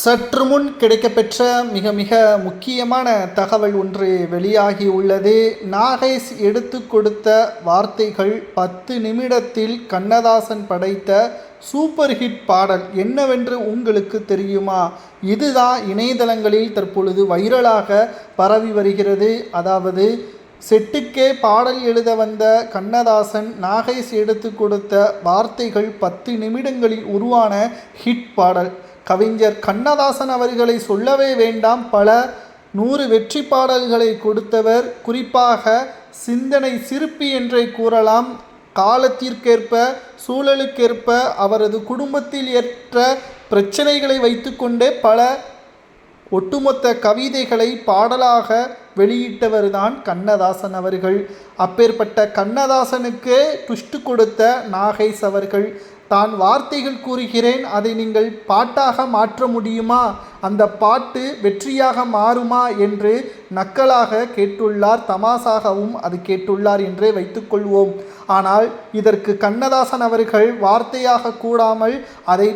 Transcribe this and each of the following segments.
சற்று முன் கிடைக்கப்பெற்ற மிக மிக முக்கியமான தகவல் ஒன்று வெளியாகி உள்ளது. நாகேஷ் எடுத்து கொடுத்த வார்த்தைகள் பத்து நிமிடத்தில் கண்ணதாசன் படைத்த சூப்பர் ஹிட் பாடல் என்னவென்று உங்களுக்கு தெரியுமா? இதுதான் இணையதளங்களில் தற்பொழுது வைரலாக பரவி வருகிறது. அதாவது செட்டுக்கே பாடல் எழுத வந்த கண்ணதாசன் நாகேஷ் எடுத்து கொடுத்த வார்த்தைகள் பத்து நிமிடங்களில் உருவான ஹிட் பாடல். கவிஞர் கண்ணதாசன் அவர்களை சொல்லவே வேண்டாம். பல நூறு வெற்றி பாடல்களை கொடுத்தவர். குறிப்பாக சிந்தனை சிற்பி என்றே கூறலாம். காலத்திற்கேற்ப சூழலுக்கேற்ப அவரது குடும்பத்தில் ஏற்ற பிரச்சனைகளை வைத்துக்கொண்டே பல ஒட்டுமொத்த கவிதைகளை பாடலாக வெளியிட்டவர்தான் கண்ணதாசன் அவர்கள். அப்பேற்பட்ட கண்ணதாசனுக்கே துஷ்டு கொடுத்த நாகேஷ் அவர்கள். தான் வார்த்தைகள் கூறுகிறேன் அதை நீங்கள் பாட்டாக மாற்ற முடியுமா? அந்த பாட்டு வெற்றியாக மாறுமா? என்று நக்கலாக கேட்டுள்ளார். தமாசாகவும் அது கேட்டுள்ளார் என்றே வைத்துக்கொள்வோம் ஆனால் இதற்கு கண்ணதாசன் அவர்கள் வார்த்தையாக கூடாமல் அதை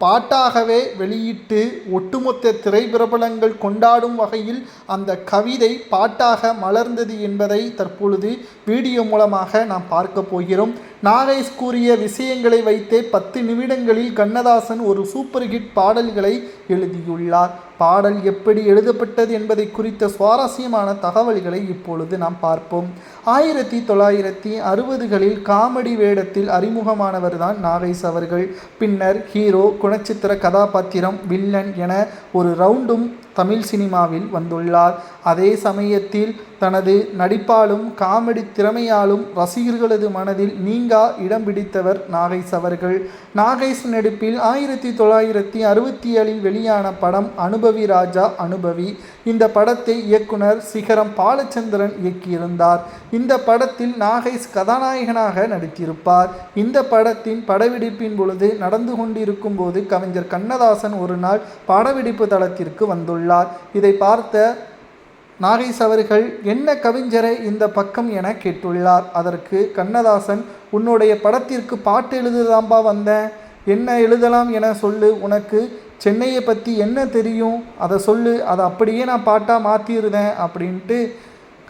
பாட்டாகவே வெளியிட்டு ஒட்டுமொத்த திரைப்பிரபலங்கள் கொண்டாடும் வகையில் அந்த கவிதை பாட்டாக மலர்ந்தது என்பதை தற்பொழுது வீடியோ மூலமாக நாம் பார்க்க போகிறோம். நாகேஷ் கூறிய விஷயங்களை வைத்தே பத்து நிமிடங்களில் கண்ணதாசன் ஒரு சூப்பர் ஹிட் பாடல்களை எழுதியுள்ளார். பாடல் எப்படி எழுதப்பட்டது என்பதை குறித்த சுவாரஸ்யமான தகவல்களை இப்பொழுது நாம் பார்ப்போம். ஆயிரத்தி தொள்ளாயிரத்தி அறுபதுகளில் காமெடி வேடத்தில் அறிமுகமானவர் தான் நாகேஷ் அவர்கள். பின்னர் ஹீரோ குணச்சித்திர கதாபாத்திரம் வில்லன் என ஒரு ரவுண்டும் தமிழ் சினிமாவில் வந்துள்ளார். அதே சமயத்தில் தனது நடிப்பாலும் காமெடி திறமையாலும் ரசிகர்களது மனதில் நீங்கா இடம் பிடித்தவர் நாகேஷ் அவர்கள். நாகேஷ் நடிப்பில் ஆயிரத்தி தொள்ளாயிரத்தி அறுபத்தி ஏழில் வெளியான படம் அனுபவி ராஜா அனுபவி. இந்த படத்தை இயக்குனர் சிகரம் பாலச்சந்திரன் இயக்கியிருந்தார். இந்த படத்தில் நாகேஷ் கதாநாயகனாக நடித்திருப்பார். இந்த படத்தின் படப்பிடிப்பின் பொழுது நடந்து கொண்டிருக்கும் போது கவிஞர் கண்ணதாசன் ஒரு நாள் படப்பிடிப்பு தளத்திற்கு வந்துள்ளார். இதை பார்த்த நாகேஷ் அவர்கள் என்ன கவிஞரை இந்த பக்கம் என கேட்டுள்ளார். அதற்கு கண்ணதாசன் உன்னுடைய படத்திற்கு பாட்டு எழுதுதாம்பா வந்தேன் என்ன எழுதலாம் என சொல்லு. உனக்கு சென்னையை பற்றி என்ன தெரியும்? அதை சொல்லு. அதை அப்படியே நான் பாட்டாக மாற்றிடுதேன் அப்படின்ட்டு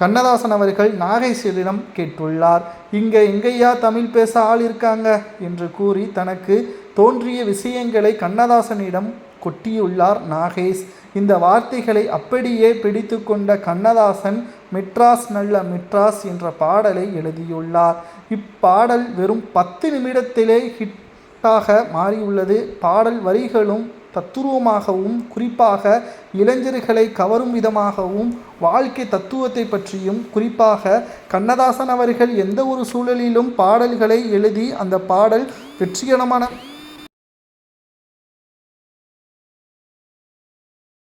கண்ணதாசன் அவர்கள் நாகேஸ்வரிடம் கேட்டுள்ளார். இங்கே எங்கேயா தமிழ் பேச ஆள் இருக்காங்க என்று கூறி தனக்கு தோன்றிய விஷயங்களை கண்ணதாசனிடம் கொட்டியுள்ளார் நாகேஷ். இந்த வார்த்தைகளை அப்படியே பிடித்து கொண்ட கண்ணதாசன் மெட்ராஸ் நல்ல மெட்ராஸ் என்ற பாடலை எழுதியுள்ளார். இப்பாடல் வெறும் பத்து நிமிடத்திலே ஹிட்டாக மாறியுள்ளது. பாடல் வரிகளும் தத்துருவமாகவும் குறிப்பாக இளைஞர்களை கவரும் விதமாகவும் வாழ்க்கை தத்துவத்தை பற்றியும் குறிப்பாக கண்ணதாசன் அவர்கள் எந்த ஒரு சூழலிலும் பாடல்களை எழுதி அந்த பாடல் வெற்றிகரமான